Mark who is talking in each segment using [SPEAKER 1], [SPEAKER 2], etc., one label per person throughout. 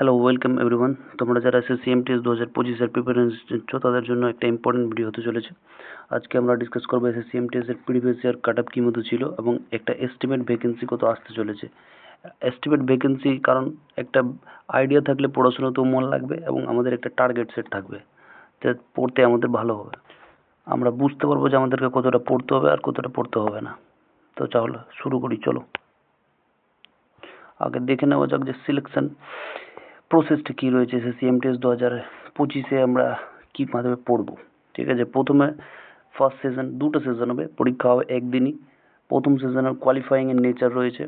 [SPEAKER 1] Hello welcome everyone তোমরা যারা এসে সিএমটিএস দু হাজার পঁচিশের প্রিপারেশন নিচ্ছ, তাদের জন্য একটা ইম্পর্টেন্ট ভিডিও হতে চলেছে। আজকে আমরা ডিসকাস করব এসে সিএমটিএস এর প্রিভিয়াস ইয়ার কাট আপ কী মতো ছিল এবং একটা এস্টিমেট ভ্যাকেন্সি কত আসতে চলেছে। এস্টিমেট ভ্যাকেন্সি কারণ একটা আইডিয়া থাকলে পড়াশোনাতেও মন লাগবে এবং আমাদের একটা টার্গেট সেট থাকবে। যা পড়তে আমাদের ভালো হবে। আমরা বুঝতে পারব যে আমাদেরকে কতটা পড়তে হবে আর কতটা পড়তে হবে না। তো চলো, শুরু করি, চলো। আগে দেখে নেওয়া যাক যে সিলেকশন প্রসেসটা কী রয়েছে সে সিএমটিএস দু হাজার পঁচিশে আমরা কী মাধ্যমে পড়ব? ঠিক আছে, প্রথমে ফার্স্ট সেশন দুটো সেশন হবে, পরীক্ষা হবে একদিনই। প্রথম সেশনের কোয়ালিফাইংয়ের নেচার রয়েছে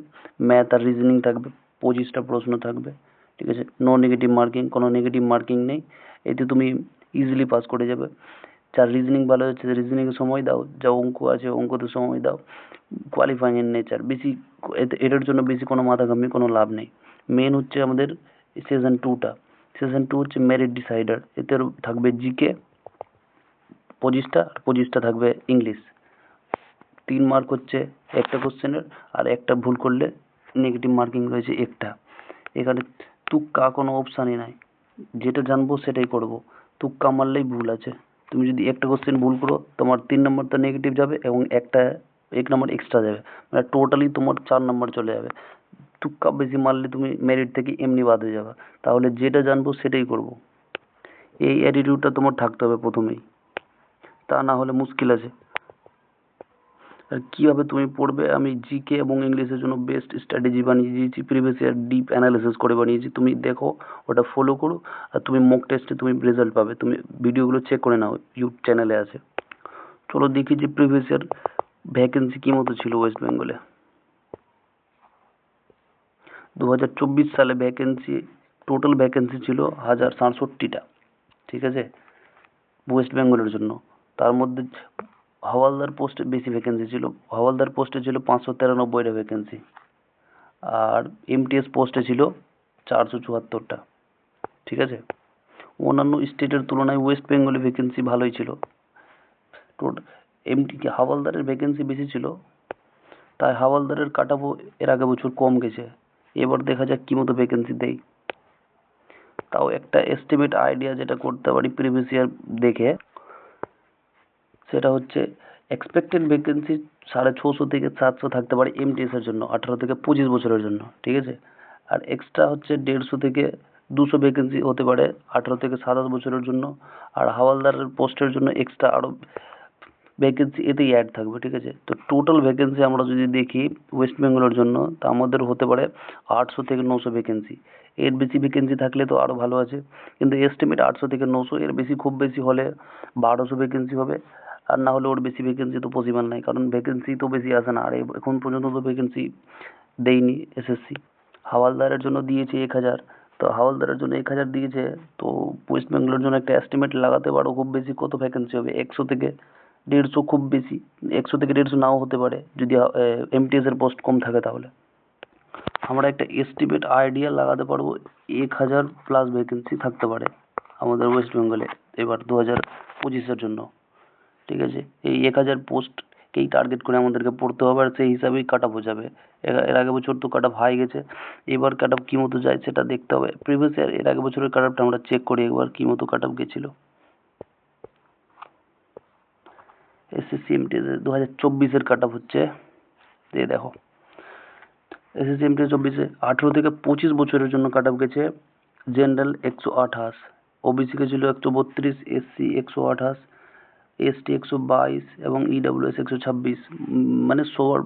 [SPEAKER 1] ম্যাথ আর রিজনিং থাকবে, পঁচিশটা প্রশ্ন থাকবে, ঠিক আছে? নো নেগেটিভ মার্কিং কোনো নেগেটিভ মার্কিং নেই, এতে তুমি ইজিলি পাস করে যাবে। যার রিজনিং ভালো হচ্ছে রিজনিংয়ে সময় দাও, যা অঙ্ক আছে, অঙ্কতে সময় দাও কোয়ালিফাইংয়ের নেচার বেশি এটার জন্য বেশি কোনো মাথা ঘামিয়ে কোনো লাভ নেই। মেন হচ্ছে আমাদের সিজন টুটা সিজন টু। হচ্ছে মেরিট ডিসাইডার এতে থাকবে জিকে পঁচিশটা আর পঁচিশটা থাকবে ইংলিশ তিন মার্ক হচ্ছে একটা কোশ্চেনের আর একটা ভুল করলে নেগেটিভ মার্কিং রয়েছে একটা। এখানে তুক্কা কোনো অপশানই নাই। যেটা জানব সেটাই করব। তুক্কা মারলেই ভুল আছে। তুমি যদি একটা কোশ্চেন ভুল করো, তোমার তিন নম্বর তো নেগেটিভ যাবে এবং একটা, এক নম্বর এক্সট্রা যাবে। মানে টোটালি তোমার চার নম্বর চলে যাবে। তুক্কা বেশি মারলে তুমি মেরিট থেকে এমনি বাদ হয়ে যাবে। তাহলে যেটা জানব সেটাই করব। এই অ্যাটিটিউডটা তোমার থাকতে হবে প্রথমেই। তা না হলে মুশকিল আছে। আর কীভাবে তুমি পড়বে? আমি জিকে এবং ইংলিশের জন্য বেস্ট স্ট্র্যাটেজি বানিয়ে দিয়েছি প্রিভিয়াস ইয়ার ডিপ অ্যানালিসিস করে বানিয়েছি। তুমি দেখো, ওটা ফলো করো আর তুমি মক টেস্টে তুমি রেজাল্ট পাবে। তুমি ভিডিওগুলো চেক করে নাও ইউটিউব চ্যানেলে আছে। চলো দেখি যে প্রিভিয়াস ইয়ার ভ্যাকেন্সি কী মতো ছিল ওয়েস্ট বেঙ্গলে দু হাজার চব্বিশ সালে ভ্যাকেন্সি টোটাল ভ্যাকেন্সি ছিল হাজার সাতষট্টিটা, ঠিক আছে? ওয়েস্ট বেঙ্গলের জন্য। তার মধ্যে হাওয়ালদার পোস্টে বেশি ভ্যাকেন্সি ছিল। হাওয়ালদার পোস্টে ছিল পাঁচশো তিরানব্বইটা ভ্যাকেন্সি আর এমটিএস পোস্টে ছিল চারশো চুয়াত্তরটা, ঠিক আছে? অন্যান্য স্টেটের তুলনায় ওয়েস্ট বেঙ্গলে ভ্যাকেন্সি ভালোই ছিল। টোটাল এমটি হাওয়ালদারের ভ্যাকেন্সি বেশি ছিল। তাই হাওয়ালদারের কাটাবো এর আগে বছর কম গেছে। এবার দেখা যাক কী মতো ভ্যাকেন্সি দেয়। তাও একটা এস্টিমেট আইডিয়া যেটা করতে পারি প্রিভিয়াস ইয়ার দেখে। সেটা হচ্ছে এক্সপেক্টেড ভ্যাকেন্সি সাড়ে ছশো থেকে সাতশো থাকতে পারে এমটিএস এর জন্য, আঠারো থেকে পঁচিশ বছরের জন্য, ঠিক আছে? আর এক্সট্রা হচ্ছে দেড়শো থেকে দুশো ভ্যাকেন্সি হতে পারে, আঠারো থেকে সাতাশ বছরের জন্য। আর হাওয়ালদারের পোস্টের জন্য এক্সট্রা আরও ভ্যাকেন্সি এতেই অ্যাড থাকবে, ঠিক আছে? তো টোটাল ভ্যাকেন্সি আমরা যদি দেখি ওয়েস্ট বেঙ্গলের জন্য, তা আমাদের হতে পারে আটশো থেকে নশো ভ্যাকেন্সি এর বেশি ভ্যাকেন্সি থাকলে তো আরও ভালো আছে। কিন্তু এস্টিমেট আটশো থেকে নশো, এর বেশি খুব বেশি হলে বারোশো ভ্যাকেন্সি হবে। আর না হলে ওর বেশি ভ্যাকেন্সি তো পসিবল নাই, কারণ ভ্যাকেন্সি তো বেশি আসে না। আর এখন পর্যন্ত তো ভ্যাকেন্সি দেয়নি এসএসসি হাওয়ালদারের জন্য দিয়েছে এক হাজার। তো হাওয়ালদারের জন্য এক হাজার দিয়েছে, তো ওয়েস্ট বেঙ্গলের জন্য একটা এস্টিমেট লাগাতে পারো খুব বেশি কত ভ্যাকেন্সি হবে, একশো থেকে দেড়শো খুব বেশি, একশো থেকে দেড়শো নাও হতে পারে যদি এমটিএস এর পোস্ট কম থাকে তাহলে। আমরা একটা এস্টিমেট আইডিয়া লাগাতে পারব, এক হাজার প্লাস ভ্যাকেন্সি থাকতে পারে আমাদের ওয়েস্ট বেঙ্গলে এবার দু হাজার পঁচিশের জন্য। ঠিক আছে? এই এক হাজার পোস্টকেই টার্গেট করে আমাদেরকে পড়তে হবে, আর সেই হিসাবেই কাট আপ যাবে। এর আগে বছর তো কাট আপ হাই গেছে, এবার কাট আপ কী মতো যায় সেটা দেখতে হবে। প্রিভিয়াস ইয়ার এর আগে বছরের কাট আপটা আমরা চেক করি একবার কী মতো কাট আপ গেছিল। এসএসসি এমটিএস দু হাজার চব্বিশের কাট আপ হচ্ছে। দিয়ে দেখো। এসএসসি এমটিএস চব্বিশে আঠেরো থেকে পঁচিশ বছরের জন্য কাট অফ গেছে। জেনারেল একশো আঠাশ ওবিসি গেছিল একশো বত্রিশ এসসি একশো আঠাশ এসটি একশো বাইশ এবং ইডাব্লিউএস একশো ছাব্বিশ। মানে সবার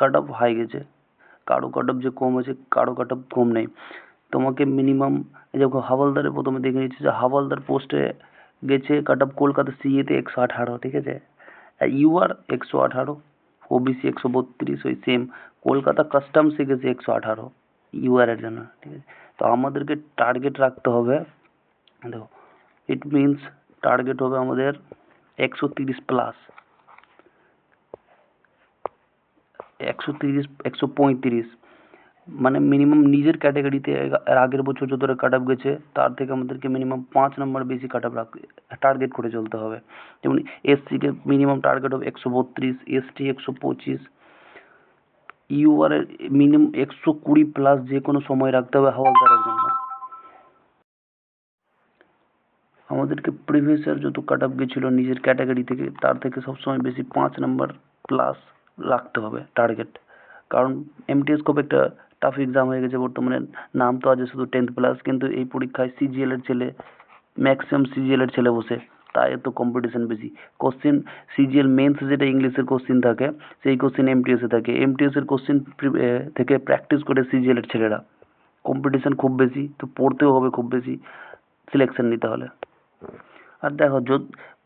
[SPEAKER 1] কাট অফ হাই গেছে। কারও কাট অফ যে কম আছে, কারও কাট অফ কম নেই। তোমাকে মিনিমাম দেখো হাওয়ালদারে প্রথমে দেখে নিচ্ছি যে হাওয়ালদার পোস্টে গেছে কাট অফ কলকাতা সিএতে একশো আঠারো, ঠিক আছে? ইউআর একশো আঠারো ওবিসি একশো বত্রিশ ওই সেম কলকাতা কাস্টমসে গেছে একশো আঠারো ইউআরের জন্য, ঠিক আছে? তো আমাদেরকে টার্গেট রাখতে হবে, দেখো ইট মিনস টার্গেট হবে আমাদের একশো তিরিশ প্লাস একশো তিরিশ, একশো পঁয়ত্রিশ মানে মিনিমাম নিজের ক্যাটাগরিতে এর আগের বছর যতটা কাট আপ গেছে, তার থেকে আমাদেরকে মিনিমাম পাঁচ নম্বর বেশি কাট আপ টার্গেট করে চলতে হবে। যেমন এসসিকে মিনিমাম টার্গেট হবে একশো বত্রিশ এসটি একশো পঁচিশ ইউআর এর মিনিমাম একশো কুড়ি প্লাস যে কোনো সময় রাখতে হবে হাওয়ালদারের জন্য। আমাদেরকে প্রিভিয়াস ইয়ার যত কাট অফ গেছিল নিজের ক্যাটাগরি থেকে, তার থেকে সবসময় বেশি পাঁচ নাম্বার প্লাস রাখতে হবে টার্গেট কারণ এমটিএস খুব একটা টাফ এক্সাম হয়ে গেছে বর্তমানে। নাম তো আছে শুধু টেন্থ প্লাস কিন্তু এই পরীক্ষায় সিজিএল এর ছেলে ম্যাক্সিমাম সিজিএল এর ছেলে বসে। তাই এত কম্পিটিশন বেশি। কোশ্চেন সিজিএল মেন্স যেটা ইংলিশের কোশ্চেন থাকে, সেই কোশ্চেন এমটিএস থাকে। এমটিএস এর কোশ্চেন থেকে প্র্যাকটিস করে সিজিএল এর ছেলেরা। কম্পিটিশন খুব বেশি, তো পড়তেও হবে খুব বেশি। সিলেকশন নিতে হলে। আর দেখো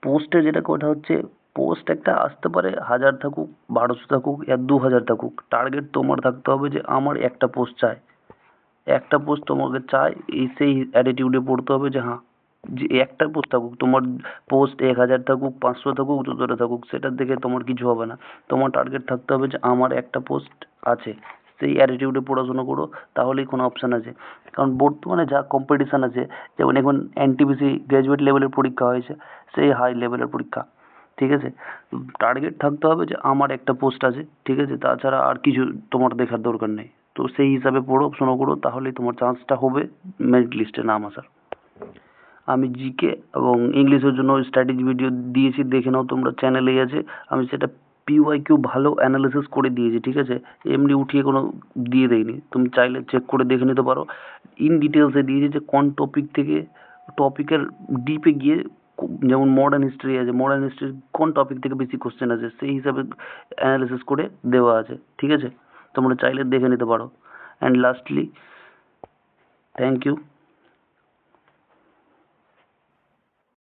[SPEAKER 1] পোস্টে যেটা কথা হচ্ছে পোস্ট একটা আসতে পারে হাজার থাকুক, বারোশো থাকুক আর দু হাজার থাকুক। টার্গেট তোমার থাকতে হবে যে আমার একটা পোস্ট চাই। একটা পোস্ট তোমাকে চাই, এই সেই অ্যাটিটিউডে পড়তে হবে যে হ্যাঁ যে একটা পোস্ট থাকুক, তোমার পোস্ট এক হাজার থাকুক, পাঁচশো থাকুক যতটা থাকুক, সেটার দেখে তোমার কিছু হবে না। তোমার টার্গেট থাকতে হবে যে আমার একটা পোস্ট আছে। সেই অ্যাটিটিউডে পড়াশোনা করো, তাহলেই কোনো অপশান আছে। কারণ বর্তমানে যা কম্পিটিশান আছে, যেমন এখন এনটিপিসি গ্র্যাজুয়েট লেভেলের পরীক্ষা হয়েছে, সেই হাই লেভেলের পরীক্ষা। ঠিক আছে? টার্গেট থাকতে হবে যে আমার একটা পোস্ট আছে, ঠিক আছে? তাছাড়া আর কিছু তোমার দেখার দরকার নেই। তো সেই হিসাবে পড়ো, শোনো করো, তাহলেই তোমার চান্সটা হবে মেরিট লিস্টে নাম আসার। আমি জিকে এবং ইংলিশের জন্য স্ট্র্যাটেজি ভিডিও দিয়েছি, দেখে নাও তোমরা চ্যানেলেই আছে। আমি সেটা পিওয়াই কিউ ভালো অ্যানালিসিস করে দিয়েছি, ঠিক আছে? এমনি উঠিয়ে কোনো দিয়ে দেয়নি তুমি চাইলে চেক করে দেখে নিতে পারো। ইন ডিটেলসে দিয়েছি যে কোন টপিক থেকে টপিকের ডিপে গিয়ে যেমন মডার্ন হিস্ট্রি আছে মডার্ন হিস্ট্রির কোন টপিক থেকে বেশি কোশ্চেন আছে, সেই হিসাবে অ্যানালিসিস করে দেওয়া আছে, ঠিক আছে? তোমরা চাইলে দেখে নিতে পারো। And lastly thank you